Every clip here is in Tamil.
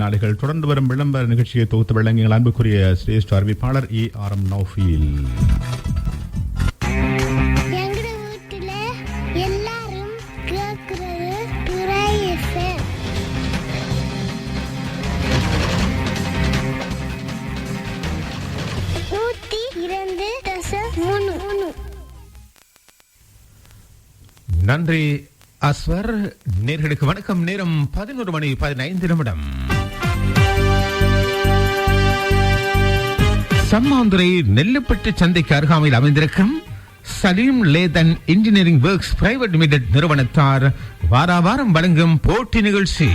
நாடுகள் தொடர்ந்து வரும் விளம்பர நிகழ்ச்சியை தொகுத்து வழங்கிய அன்புக்குரிய சிரேஷ்ட அறிவிப்பாளர் ஏ ஆர் எம் நௌஃபீல். நன்றி அஸ்வர். நேர்களுக்கு வணக்கம். நேரம் பதினோரு மணி பதினைந்து நிமிடம். சம்மாந்துறை நெல்லுப்பட்டு சந்தைக்கு அருகாமையில் அமைந்திருக்கும் Saleem lathe and engineering works private limited நிறுவனத்தார் வாராவாரம் வழங்கும் போட்டி நிகழ்ச்சி.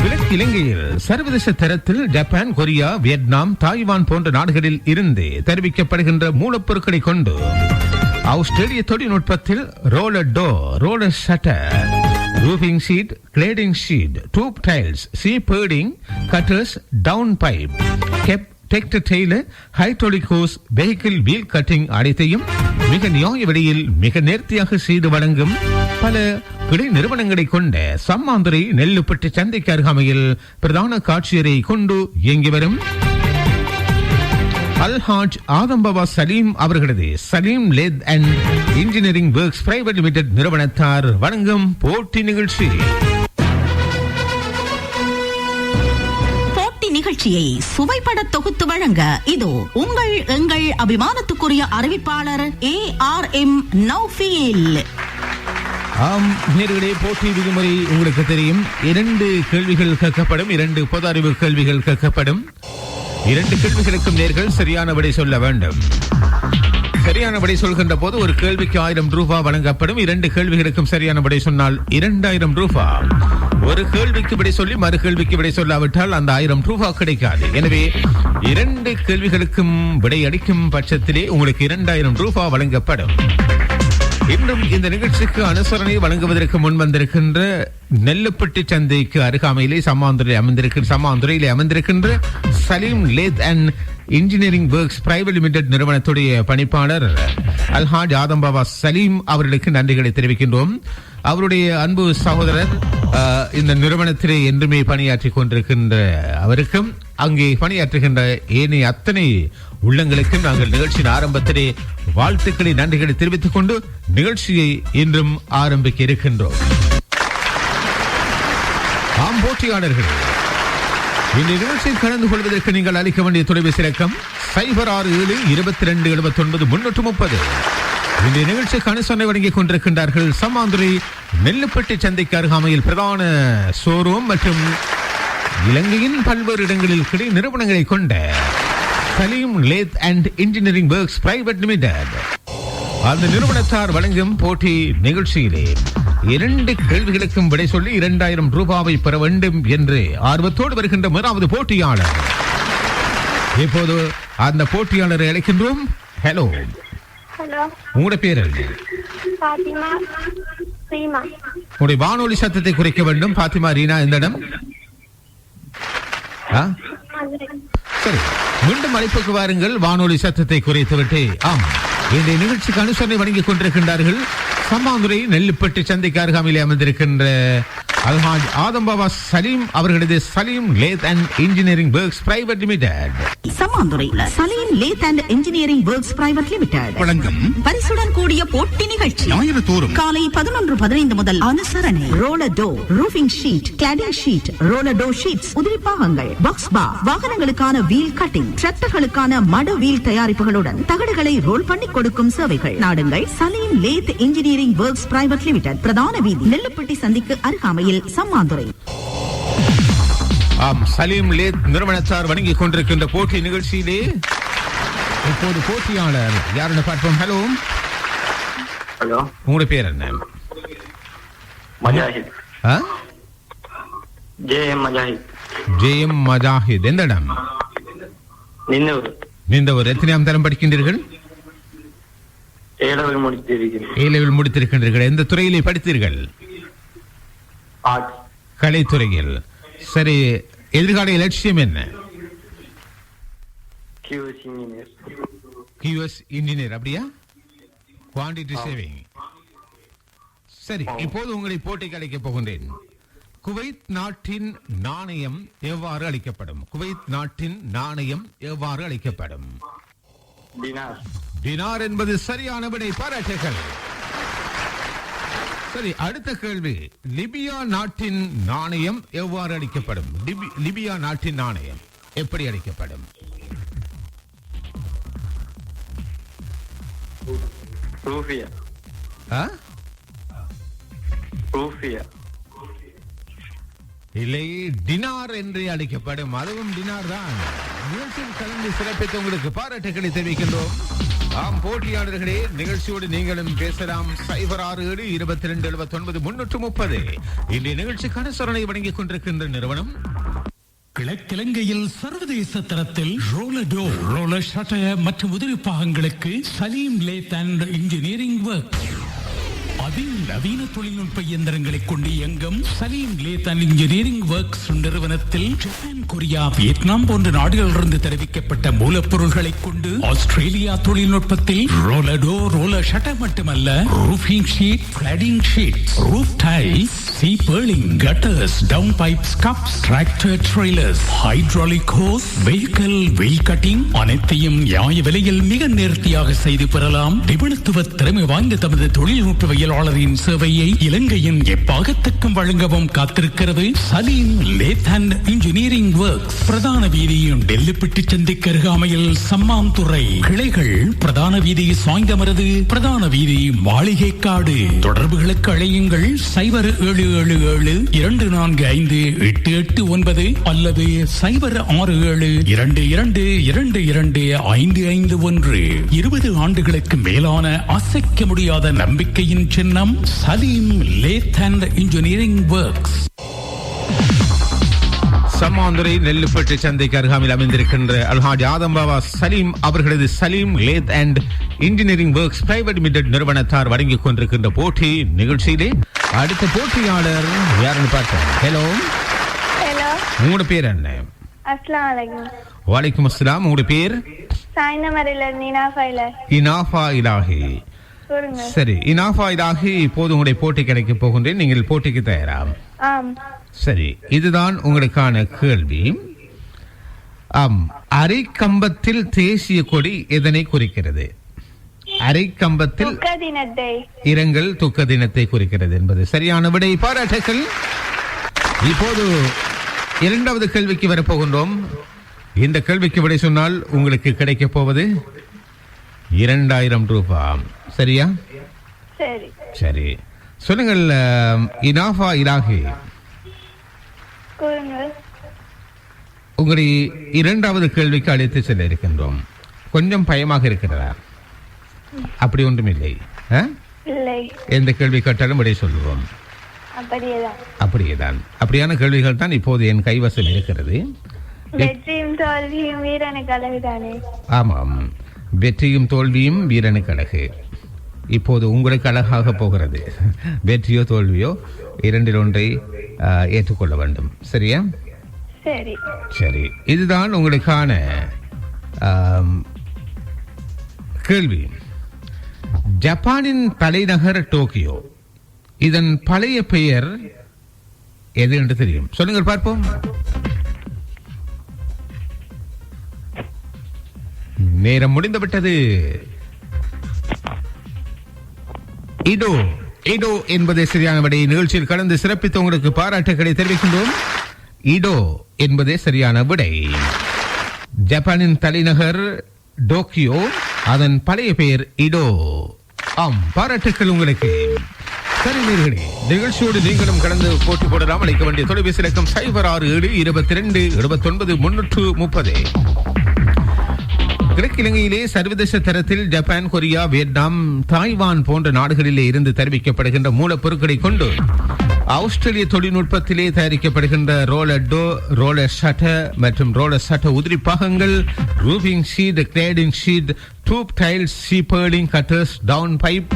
கிழக்கு இலங்கையில் சர்வதேச தரத்தில் ஜப்பான் கொரியா வியட்நாம் தாய்வான் போன்ற நாடுகளில் இருந்து தெரிவிக்கப்படுகின்ற மூலப்பொருட்களை கொண்டு ஆஸ்திரேலிய தொழில்நுட்பத்தில் roller door roller shutter roofing sheet cladding sheet roof tiles C purlin gutters down pipe cap tractor trailer hydraulic hose vehicle wheel cutting அனைத்தையும் மிக நியாய விலையில் மிக நேர்த்தியாக செய்து வழங்கும் பல கிளை நிறுவனங்களை கொண்ட சம்மாந்துரை நெல்லுப்பட்டு சந்தைக்கு அருகாமையில் பிரதான காட்சியரை கொண்டு இயங்கி வரும். அல்ஹாஜ் ஆதம்பவா சலீம் அவர்களது Saleem lathe and engineering works private limited நிறுவனத்தார் வழங்கும் போட்டி நிகழ்ச்சி. போட்டி நிகழ்ச்சியை சுவைப்பட தொகுத்து வழங்க இதோ உங்கள் எங்கள் அபிமானத்துக்குரிய அறிவிப்பாளர் ஏ ஆர் எம் நௌஃபீல். ஆம் நேர்களே போட்டி விதிமுறை உங்களுக்கு தெரியும். இரண்டு கேள்விகள் கேட்கப்படும் இரண்டு பொது அறிவு கேள்விகள் கேட்கப்படும். இரண்டு கேள்விகளுக்கும் நேர்கள் சரியான விடை சொல்ல வேண்டும். சரியான விடை சொல்கின்ற போது ஒரு கேள்விக்கு ஆயிரம் ரூபாய் வழங்கப்படும். இரண்டு கேள்விகளுக்கும் சரியான விடை சொன்னால் இரண்டாயிரம் ரூபாய் ஒரு கேள்விக்கு விடை சொல்லி மறு கேள்விக்கு விடை சொல்லாவிட்டால் அந்த ஆயிரம் ரூபாய் கிடைக்காது. எனவே இரண்டு கேள்விகளுக்கும் விடை அளிக்கும் பட்சத்திலே உங்களுக்கு இரண்டாயிரம் ரூபாய் வழங்கப்படும். இன்றும் இந்த நிகழ்ச்சிக்கு அனுசரணை வழங்குவதற்கு முன் வந்திருக்கின்ற நெல்லுப்பட்டி சந்தைக்கு அருகாமையிலே சம்மாந்துறை அமைந்திருக்கிற சம்மாந்துறையிலே அமைந்திருக்கின்ற Saleem lathe and engineering works private limited நிறுவனத்துடைய பணிப்பாளர் அல்ஹாஜ் ஆதம்பாபா சலீம் அவர்களுக்கு நன்றிகளை தெரிவிக்கின்றோம். அவருடைய அன்பு சகோதரர் இந்த நிறுவனத்திலே என்றுமே பணியாற்றி கொண்டிருக்கின்ற அவருக்கும் அங்கே பணியாற்றுகின்ற ஏனைய அத்தனை உள்ளங்களுக்கும் நாங்கள் நிகழ்ச்சியின் ஆரம்பத்திலே வாழ்த்துக்களை நன்றிகளை தெரிவித்துக் கொண்டு நிகழ்ச்சியை இன்றும் ஆரம்பிக்க இருக்கின்றோம். ஆம் போட்டியாளர்கள் இந்த நிகழ்ச்சியில் கலந்து கொள்வதற்கு நீங்கள் அளிக்க வேண்டிய தொலைபேசி இலக்கம் சைபர் ஆறு ஏழு இருபத்தி ரெண்டு எழுபத்தி ஒன்பது முன்னூற்று முப்பது. இந்த நிகழ்ச்சிக்கு அனுசரணை வழங்கிக் கொண்டிருக்கின்றார்கள். சம்மாந்துரை நெல்லுப்பட்டி சந்தைக்கு அருகாமையில் பிரதான ஷோரூம் மற்றும் இலங்கையின் பல்வேறு இடங்களில் கிடை நிறுவனங்களை கொண்ட Saleem lathe and engineering works private limited. அந்த நிறுவனத்தார் வழங்கும் போட்டி நிகழ்ச்சியிலே இரண்டு கேள்விகளுக்கும் விடை சொல்லி இரண்டாயிரம் ரூபாவை பெற வேண்டும் என்று ஆர்வத்தோடு வருகின்ற முதலாவது போட்டியாளர். இப்போது அந்த போட்டியாளரை அழைக்கின்றோம். ஹலோ ஹலோ உங்களோட பேர் உங்களுடைய வானொலி சத்தத்தை குறைக்க வேண்டும். பாத்திமா ரீனா இந்த இடம்? சரி. மீண்டும் அழைப்புக்கு வாருங்கள். வானொலி சத்தத்தை குறைத்துவிட்டு. ஆம். இந்த நிகழ்ச்சிக்கு அனுசரணை வழங்கிக் கொண்டிருக்கின்றார்கள். சம்மாந்துரை நெல்லுப்பட்டு சந்தைக்கு அருகாமையிலே அமைந்திருக்கின்ற அல்ஹாஜ் ஆதம்பாபா சலீம் அவர்களது Saleem lathe and engineering works private limited. Sammanthurai Saleem lathe and engineering works private limited. வழங்கும் பரிசுடன் கூடிய போட்டி நிகழ்ச்சி. ஞாயிறு தோறும். காலை பதினொன்று பதினைந்து முதல் அனுசரணை. Roller door roofing sheet cladding sheet roller door sheets உதிரி பாகங்கள் பாக்ஸ் பா வாகனங்களுக்கான வீல் கட்டிங் டிராக்டர்களுக்கான மட வீல் தயாரிப்புகளுடன் தகடுகளை ரோல் பண்ணி கொடுக்கும் சேவைகள். நாடுங்கள். Saleem lathe engineering works private limited. பிரதான வீதி. நெல்லுப்பட்டி சந்திக்கு அருகாமையில் சம்மாந்துறை ஆம் சலீம் லேத் நிறுவனத்தார் வழங்கிக் கொண்டிருக்கின்ற போட்டி நிகழ்ச்சியிலே இப்போது போட்டியாளர் யாருன்னு பார்ப்போம். ஹலோ ஹலோ உங்களுடைய பேர் என்ன? மஜாஹித். ஆ? J M Majahid. ஜெயம் மஜாஹித். எந்த இடம்? நின்னூர் நீண்ட ஒரு எத்தனையாம் தரம் படிக்கின்றீர்கள்? ஏ லெவல் முடித்திருக்கின்றீர்கள். எந்த துறையிலே படித்தீர்கள்? கலைத்துறையில். சரி எதிர்கால லட்சியம் என்ன? கியூஎஸ் இன்ஜினியர் கியூஎஸ் இன்ஜினியர் அப்படியா? குவான்டிட்டி சேவிங் சரி இப்போது உங்களை போட்டிக்கு அழைக்கப் போகின்றேன். குவைத் நாட்டின் நாணயம் எவ்வாறு அளிக்கப்படும்? குவைத் நாட்டின் நாணயம் எவ்வாறு அளிக்கப்படும்? டினார் என்பது சரியான விடை பாராட்டுகள். சரி அடுத்த கேள்வி. லிபியா நாட்டின் நாணயம் எவ்வாறு அளிக்கப்படும்? லிபி- லிபியா நாட்டின் நாணயம் எப்படி அளிக்கப்படும்? இல்லை டினார் என்று அழைக்கப்படும் அதுவும் டினார் தான். நிகழ்ச்சியில் கலந்து சிறப்பித்து உங்களுக்கு பாராட்டுகளை தெரிவிக்கின்றோம். ஆம் போட்டியாளர்களே நிகழ்ச்சியோடு நீங்களும் பேசலாம். சைபர் ஆறு ஏழு இருபத்தி ரெண்டு எழுபத்தி ஒன்பது முன்னூற்று முப்பது. இன்றைய நிகழ்ச்சிக்கான சரணை வழங்கிக் கொண்டிருக்கின்ற நிறுவனம். கிழக்கிழங்கையில் சர்வதேச தரத்தில் ரோலடோ ரோலர் ஷட்டர் மற்றும் உதிரி பாகங்களுக்கு Saleem lathe and engineering work அதிநவீன தொழில்நுட்ப இயந்திரங்களை கொண்டு இயங்கும் Saleem lathe and engineering works நிறுவனத்தில் ஜப்பான் கொரியா வியட்நாம் போன்ற நாடுகளிலிருந்து தெரிவிக்கப்பட்ட மூலப்பொருள்களை கொண்டு ஆஸ்திரேலியா தொழில்நுட்பத்தில் ரோலடோ ரோலர் ஷட்டர் மட்டுமல்ல roofing sheet cladding sheet roof tiles C purlin gutters down pipes caps tractor trailers hydraulic hose vehicle wheel cutting அனைத்தையும் நியாய விலையில் மிக நேர்த்தியாக செய்து பெறலாம். நிபுணத்துவ திறமை வாய்ந்த தமது தொழில்நுட்பவியலாளரின் சேவையை இலங்கையின் எப்பாகத்துக்கும் வழங்கவும் காத்திருக்கிறது Saleem lathe and engineering work பிரதான வீதியும் டெல்லிப்பட்டி சந்திக்கு அருகாமையில் சம்மாந்துறை கிளைகள் பிரதான வீதி சாய்ந்தமரது பிரதான வீதி மாளிகை காடு தொடர்புகளுக்கு அழையுங்கள். சைபர் ஏழு ஏழு ஏழு இரண்டு நான்கு ஐந்து எட்டு எட்டு ஒன்பது அல்லது சைபர் ஆறு ஏழு இரண்டு இரண்டு இரண்டு இரண்டு ஐந்து ஐந்து ஒன்று. இருபது ஆண்டுகளுக்கு மேலான அசைக்க முடியாத நம்பிக்கையின் சின்னம் Saleem lathe and engineering works Sammanthurai Nellupattu சந்தைக்கு அருகாமையில் அமைந்திருக்கின்ற அல்ஹாஜ் ஆதம் பாபா சலீம் அவர்களது Saleem lathe and engineering works private limited நிறுவனத்தார் வழங்கிக் கொண்டிருக்கின்ற போட்டி நிகழ்ச்சியிலே அடுத்த போட்டியாளர் யாருன்னு பார்த்தேன் ஹலோ ஹலோ உங்களோட பேர் என்ன? அஸ்லாம் வலைக்கம் அஸ்ஸலாம் உங்களோட பேர்? சாய்ந்தமரில நீனா ஃபைலர் இனாஃபா இலாஹி. சரி இனாஃபா இலாஹி இப்போது உங்களுடைய போட்டி கிடைக்க போகின்றேன். நீங்கள் போட்டிக்கு தயாரா சரி இதுதான் உங்களுக்கான கேள்வி. ஆம் அரைக்கம்பத்தில் தேசிய கொடி எதனை குறிக்கிறது? அரைக்கம்பத்தில் துக்க தினத்தை. இரங்கல் துக்க தினத்தை குறிக்கிறது என்பது. சரியான விடை பாராட்டுகள் இப்போது இரண்டாவது கேள்விக்கு வரப்போகின்றோம். இந்த கேள்விக்கு விடை சொன்னால் உங்களுக்கு கிடைக்கப் போவது இரண்டாயிரம் ரூபாய் சரியா? சரி. சொல்லுங்கள் இனாஃபா கூறுங்க உங்களை இரண்டாவது கேள்விக்கு அழைத்து செல்ல இருக்கின்றோம். கொஞ்சம் பயமாக இருக்கிறதா? அப்படி ஒன்றும் இல்லை. எந்த கேள்வி கேட்டாலும் விடை சொல்லுவோம். அப்படியேதான். அப்படியான கேள்விகள் தான் இப்போது என் கைவசம் இருக்கிறது. ஆமாம். வெற்றியும் தோல்வியும் வீரனுக்கு அழகு. இப்போது உங்களுக்கு அழகாக போகிறது. வெற்றியோ தோல்வியோ இரண்டில் ஒன்றை ஏற்றுக்கொள்ள வேண்டும். சரியா? சரி. சரி. இதுதான் உங்களுக்கான கேள்வி. ஜப்பானின் தலைநகர் டோக்கியோ. இதன் பழைய பெயர் எது என்று தெரியும். சொல்லுங்கள் பார்ப்போம். நேரம் முடிந்துவிட்டது. இடோ இடோ என்பதை சரியான விடை நிகழ்ச்சியில் கலந்து சிறப்பித்து உங்களுக்கு பாராட்டுகளை தெரிவிக்கின்றோம். இடோ என்பதே சரியான விடை. ஜப்பானின் தலைநகர் டோக்கியோ அதன் பழைய பெயர் இடோ ஆம் பாராட்டுக்கள் உங்களுக்கு. சரி நிகழ்ச்சியோடு நீங்களும் கலந்து போட்டி போடலாம். அழைக்க வேண்டிய தொலைபேசி இலக்கம் சைபர் ஆறு ஏழு இருபத்தி ரெண்டு இருபத்தி ஒன்பது முன்னூற்று முப்பது. கிழக்கிலங்கையிலே சர்வதேச தரத்தில் ஜப்பான் கொரியா வியட்நாம் தாய்வான் போன்ற நாடுகளிலே இருந்து தெரிவிக்கப்படுகின்ற மூலப்பொருட்களை கொண்டு ஆஸ்திரேலிய தொழில்நுட்பத்திலே தயாரிக்கப்படுகின்ற ரோலர் டோ ரோலர் ஷட்டர் மற்றும் ரோலர் ஷட்டர் உதிரி பாகங்கள் roofing sheet cladding sheet roof tiles C purlin gutters down pipe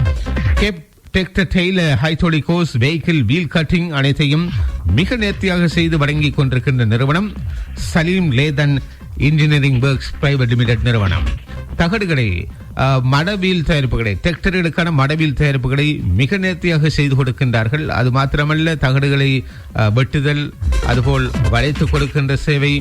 cap tractor trailer hydraulic hose vehicle wheel cutting அனைத்தையும் மிக நேர்த்தியாக செய்து வழங்கிக் கொண்டிருக்கின்ற நிறுவனம் Saleem lathe and engineering works private limited நிறுவனம். தகடுகளை அஹ், மடவீல் தயாரிப்புகளை டெக்டர்களுக்கான மடவீல் தயாரிப்புகளை மிக நேர்த்தியாக செய்து கொடுக்கின்றார்கள். அது மாத்திரமல்ல தகடுகளை வெட்டுதல் அதுபோல் வளைத்து கொடுக்கின்ற சேவை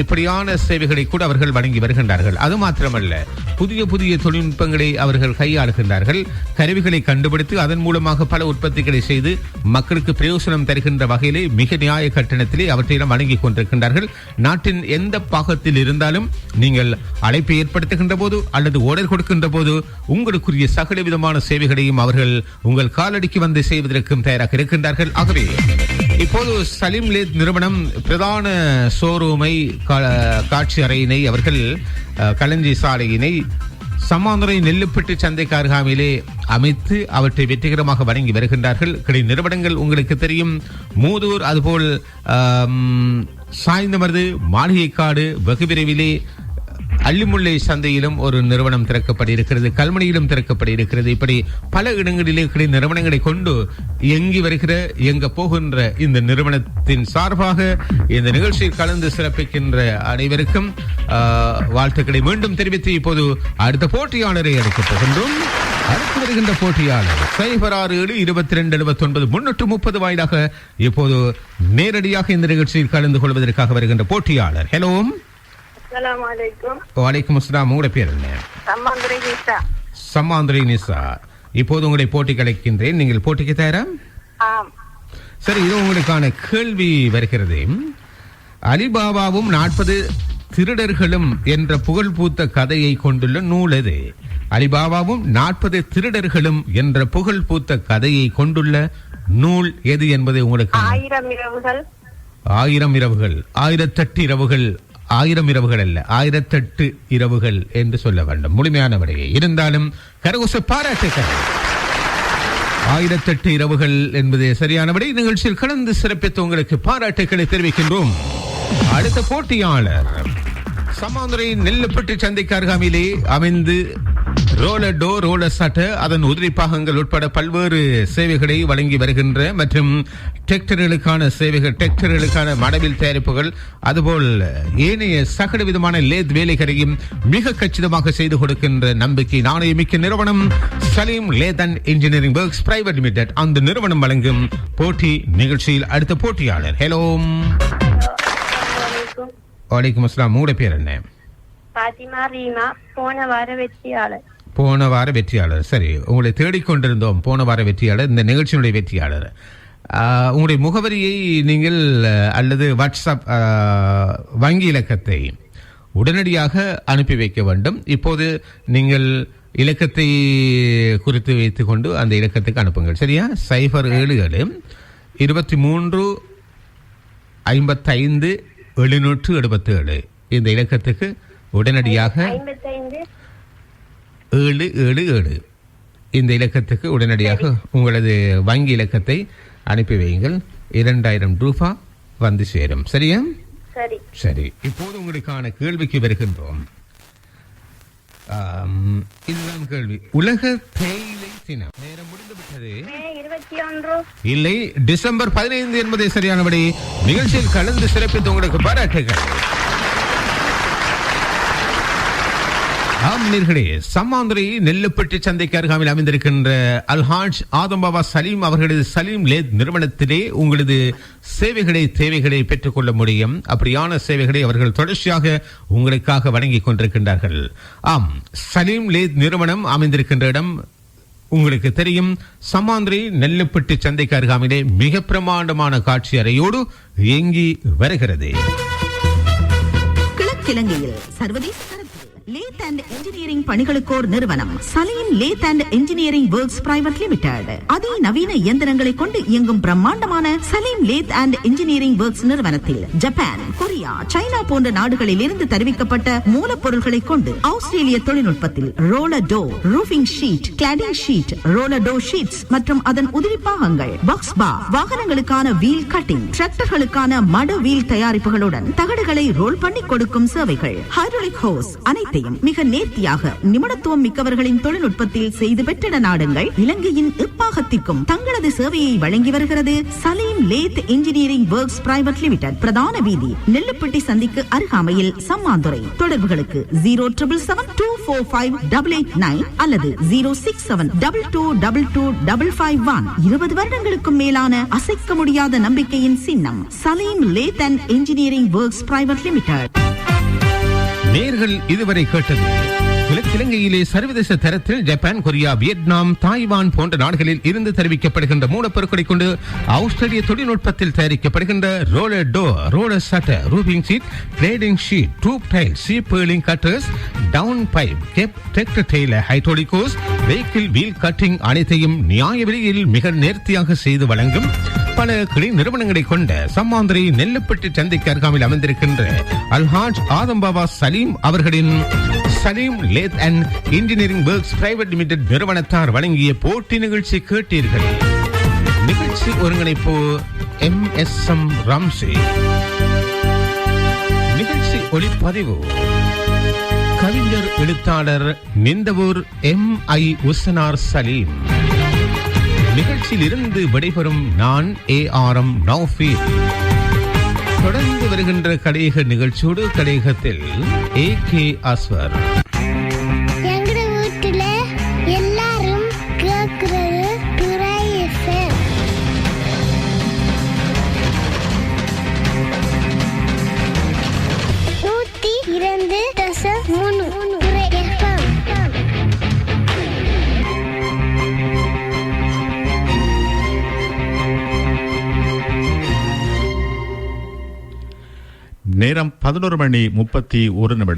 இப்படியான சேவைகளை கூட அவர்கள் வழங்கி வருகின்றார்கள். அது மாத்திரமல்ல புதிய புதிய தொழில்நுட்பங்களை அவர்கள் கையாளுகின்றார்கள். கருவிகளை கண்டுபிடித்து அதன் மூலமாக பல உற்பத்திகளை செய்து மக்களுக்கு பிரயோசனம் தருகின்ற வகையிலே மிக நியாய கட்டணத்திலே அவற்றையெல்லாம் வழங்கிக் கொண்டிருக்கின்றார்கள். நாட்டின் எந்த பாகத்தில் இருந்தாலும் நீங்கள் அழைப்பை ஏற்படுத்துகின்ற போது அல்லது ஓடர் கொடுக்கின்ற போது உங்களுக்குரிய சகல விதமான சேவைகளையும் அவர்கள் உங்கள் காலடிக்கு வந்து செய்வதற்கும் தயாராக இருக்கின்றார்கள். ஆகவே இப்போது சலீம் லேத் நிறுவனம் பிரதான ஷோரூமை கா- காட்சி அறையினை அவர்கள் களஞ்சி சாலையினை சமாந்துரை நெல்லுப்பட்டு சந்தைக்கு அருகாமையிலே அமைத்து அவற்றை வெற்றிகரமாக வழங்கி வருகின்றார்கள். கிடை நிறுவனங்கள் உங்களுக்கு தெரியும். மூதூர் அதுபோல் சாய்ந்தமருது சாய்ந்தமருது மாளிகைக்காடு வெகு விரைவிலே அள்ளிமுல்லை சந்தையிலும் ஒரு நிறுவனம் திறக்கப்பட இருக்கிறது கல்மணியிலும் திறக்கப்பட இருக்கிறது இப்படி பல இடங்களிலே கிடை நிறுவனங்களை கொண்டு எங்கி வருகிற எங்க போகின்ற இந்த நிறுவனத்தின் சார்பாக இந்த நிகழ்ச்சியில் கலந்து சிறப்பிக்கின்ற அனைவருக்கும் வாழ்த்துக்களை மீண்டும் தெரிவித்து இப்போது அடுத்த போட்டியாளரை எடுக்கப் போகின்றோம். அடுத்து வருகின்ற போட்டியாளர் சைபர் ஆறு ஏழு இருபத்தி ரெண்டு எழுபத்தி ஒன்பது முன்னூற்று முப்பது வாயிலாக இப்போது நேரடியாக இந்த நிகழ்ச்சியில் கலந்து கொள்வதற்காக வருகின்ற போட்டியாளர். ஹலோ வலைக்கும் அஸ்லாம் உங்களுடைய பேர் என்ன? சம்மாந்துரை நிசா. இப்போது உங்களை போட்டி கலைக்கின்றேன். நீங்கள் போட்டிக்கு தயாரா சரி இது உங்களுக்கான கேள்வி வருகிறது. அலிபாபாவும் நாற்பது திருடர்களும் என்ற புகழ் பூத்த கதையை கொண்டுள்ள நூல் எது? அலிபாபாவும் நாற்பது திருடர்களும் என்ற புகழ் பூத்த கதையை கொண்டுள்ள நூல் எது என்பது உங்களுக்கு ஆயிரம் இரவுகள். ஆயிரம் இரவுகள் ஆயிரத்தெட்டு இரவுகள் ஆயிரம் இரவுகள் அல்ல ஆயிரத்தெட்டு இரவுகள் என்று சொல்ல வேண்டும். முழுமையான விடையை இருந்தாலும் கரகோச பாராட்டுக்கள் ஆயிரத்தெட்டு இரவுகள் என்பது சரியான விடை. நிகழ்ச்சியில் கலந்து சிறப்பித்து உங்களுக்கு பாராட்டுக்களை தெரிவிக்கின்றோம். அடுத்த போட்டியாளர் சமாந்துரை நெல்லுப்பட்டு சந்தைக்கு அருகாமையிலே அமைந்து ரோலர் டோ ரோலர் சட்ட அதன் உதிரி பாகங்கள் உட்பட பல்வேறு சேவைகளை வழங்கி வருகின்ற மற்றும் டிராக்டர்களுக்கான சேவைகள் டிராக்டர்களுக்கான மடவில் தயாரிப்புகள் அதுபோல் ஏனைய சகல விதமான லேத் வேலைகளையும் மிக கச்சிதமாக செய்து கொடுக்கின்ற நம்பிக்கை நாணயமிக்க நிறுவனம் Salim lathe and engineering works private limited அந்த நிறுவனம் வழங்கும் போட்டி நிகழ்ச்சியில் அடுத்த போட்டியாளர். ஹலோ வலைக்கும் அஸ்லாம். உங்களுடைய பேர் என்ன? பாத்திமா ரீமா. போன வார வெற்றியாளர். போன வார வெற்றியாளர். சரி உங்களை தேடிக்கொண்டிருந்தோம் போன வார வெற்றியாளர் இந்த நிகழ்ச்சியினுடைய வெற்றியாளர். உங்களுடைய முகவரியை நீங்கள் அல்லது வாட்ஸ்அப் வங்கி இலக்கத்தை உடனடியாக அனுப்பி வைக்க வேண்டும். இப்போது நீங்கள் இலக்கத்தை குறித்து வைத்துக்கொண்டு அந்த இலக்கத்துக்கு அனுப்புங்கள். சரியா? சைபர் ஏழு ஏழு இருபத்தி மூன்று ஐம்பத்தைந்து எழுநூற்று எழுபத்தேழு. இந்த இலக்கத்துக்கு உடனடியாக ஐம்பத்தைந்து ஏழு ஏழு ஏழு. இந்த இலக்கத்துக்கு உடனடியாக உங்களது வங்கி இலக்கத்தை அனுப்பி வையுங்கள். இரண்டாயிரம் ரூபா வந்து சேரும். சரியா? சரி. இப்போது உங்களுக்கான கேள்விக்கு வருகின்றோம். இதுதான் கேள்வி. உலக தேயிலை தினம். நேரம் முடிந்து விட்டது இல்லை டிசம்பர் பதினைந்து என்பதே சரியானபடி நிகழ்ச்சியில் கலந்து சிறப்பித்து உங்களுக்கு பாராட்டுகள். ஆம் நேர்களே சம்மாந்துரை நெல்லுப்பட்டி சந்தைக்கு அருகாமையில் அமைந்திருக்கின்ற அல்ஹாஜ் ஆதம் பாபா சலீம் அவர்களது சலீம் லேத் நிறுவனத்திலே உங்களது சேவைகளை தேவைகளை பெற்றுக்கொள்ள முடியும். அப்படியான சேவைகளை அவர்கள் தொடர்ச்சியாக உங்களுக்காக வழங்கிக் கொண்டிருக்கின்றார்கள். ஆம் சலீம் லேத் நிறுவனம் அமைந்திருக்கின்ற இடம் உங்களுக்கு தெரியும். சமாந்திரி நெல்லுப்பட்டி சந்தைக்கு அருகாமையிலே மிக பிரமாண்டமான காட்சி அறையோடு இயங்கி வருகிறது. கிழக்கிழங்கையில் சர்வதேச லேத் அண்ட் இன்ஜினியரிங் பணிகளுக்கோர் நிறுவனம் Salim lathe and engineering works private limited அதிநவீன இயந்திரங்களை கொண்டு இயங்கும் பிரம்மாண்டமான Salim lathe and engineering works நிறுவனத்தில் ஜப்பான் கொரியா சைனா போன்ற நாடுகளில் இருந்து தெரிவிக்கப்பட்ட மூலப்பொருட்களை கொண்டு ஆஸ்திரேலிய தொழில்நுட்பத்தில் roller door roofing sheet cladding sheet roller door sheets மற்றும் அதன் உதிரி பாகங்கள் பாக்ஸ் பா வாகனங்களுக்கான வீல் கட்டிங் டிராக்டர்களுக்கான மட வீல் தயாரிப்புகளுடன் தகடுகளை ரோல் பண்ணி கொடுக்கும் சேவைகள் ஹைட்ரோலிக் ஹோஸ் அனைத்தையும் அனைத்தையும் மிக நேர்த்தியாக நிபுணத்துவம் மிக்கவர்களின் தொழில்நுட்பத்தில் செய்து பெற்றிட நாடுங்கள். இலங்கையின் இப்பாகத்திற்கும் தங்களது சேவையை வழங்கி வருகிறது Salim lathe engineering works private limited பிரதான வீதி நெல்லுப்பட்டி சந்திக்கு அருகாமையில் சம்மாந்துறை. தொடர்புகளுக்கு zero triple seven two four five double eight nine அல்லது zero six seven double two double two double five one இருபது வருடங்களுக்கும் மேலான அசைக்க முடியாத நம்பிக்கையின் சின்னம் Salim lathe and engineering works private limited நேர்கள் இதுவரை கேட்டது. இலங்கையிலே சர்வதேச தரத்தில் ஜப்பான் கொரியா வியட்நாம் தாய்வான் போன்ற நாடுகளில் இருந்து தெரிவிக்கப்படுகின்ற மூலப்பொருட்களை கொண்டு ஆஸ்திரேலிய தொழில்நுட்பத்தில் தயாரிக்கப்படுகின்ற roller door roller shutter roofing sheet cladding sheet tube tile sheet purlin gutters down pipe cap tractor trailer hydraulic hose vehicle wheel cutting அனைத்தையும் நியாய விலையில் மிக நேர்த்தியாக செய்து வழங்கும் பல கிளை நிறுவனங்களை கொண்ட சம்மாந்திரி நெல்லுப்பட்டி சந்தைக்கு அருகாமையில் அமைந்திருக்கின்ற அல்ஹாஜ் ஆதம் பாபா சலீம் அவர்களின் Salim lathe and engineering works private limited நிறுவனத்தார் வழங்கிய போட்டி நிகழ்ச்சி கேட்டீர்கள். நிகழ்ச்சி ஒருங்கிணைப்பு எம் எஸ் எம் ராம்சி. நிகழ்ச்சி ஒளிப்பதிவு. கவிஞர் எழுத்தாளர் நிந்தவூர் எம் ஐ உசனார் சலீம். நிகழ்ச்சியில் இருந்து விடைபெறும் நான் ஏ ஆர் எம் நௌஃபி தொடர்ந்து வருகின்ற கடையக நிகழ்ச்சியோடு கடையகத்தில் ஏ கே அஸ்வர். நேரம் பதினோரு மணி முப்பத்தி ஒரு நிமிடம்.